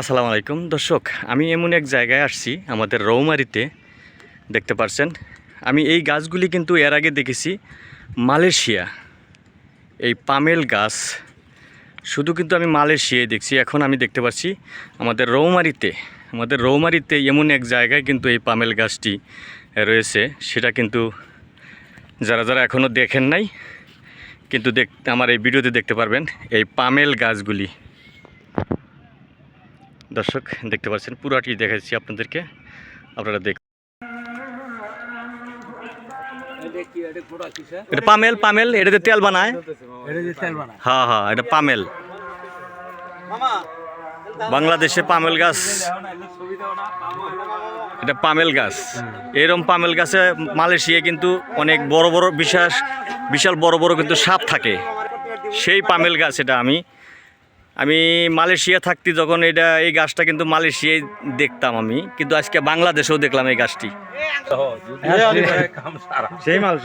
আসসালামু আলাইকুম। দর্শক, আমি এমন এক জায়গায় আসছি, আমাদের রৌমারিতে, দেখতে পারছেন। আমি এই গাছগুলি কিন্তু এর আগে দেখেছি, মালয়েশিয়া। এই পামেল গাছ, শুধু কিন্তু আমি মালয়েশিয়ায় দেখছি, এখন আমি দেখতে পাচ্ছি আমাদের রৌমারিতে। আমাদের রৌমারিতে এমন এক জায়গায় কিন্তু এই পামেল গাছটি রয়েছে, সেটা কিন্তু যারা যারা এখনও দেখেন নাই, কিন্তু দেখ আমার এই ভিডিওতে দেখতে পারবেন, এই পামেল গাছগুলি। দর্শক দেখতে পাচ্ছেন পুরাটি দেখাচ্ছি আপনাদেরকে। আপনারা দেখ এটা পামেল পামেল এটাতে তেল বানায়। হ্যাঁ হ্যাঁ এটা পামেল। বাংলাদেশে পামেল গাছ। এটা পামেল গাছ। এরকম পামেল গাছে মালয়েশিয়ায় কিন্তু অনেক বড় বড় বিশাস বিশাল বড় বড় কিন্তু সাপ থাকে। সেই পামেল গাছ এটা আমি আমি মালয়েশিয়া থাকতে যখন এটা এই গাছটা কিন্তু মালয়েশিয়ায় দেখতাম আমি। কিন্তু আজকে বাংলাদেশেও দেখলাম এই গাছটি। সেই মাল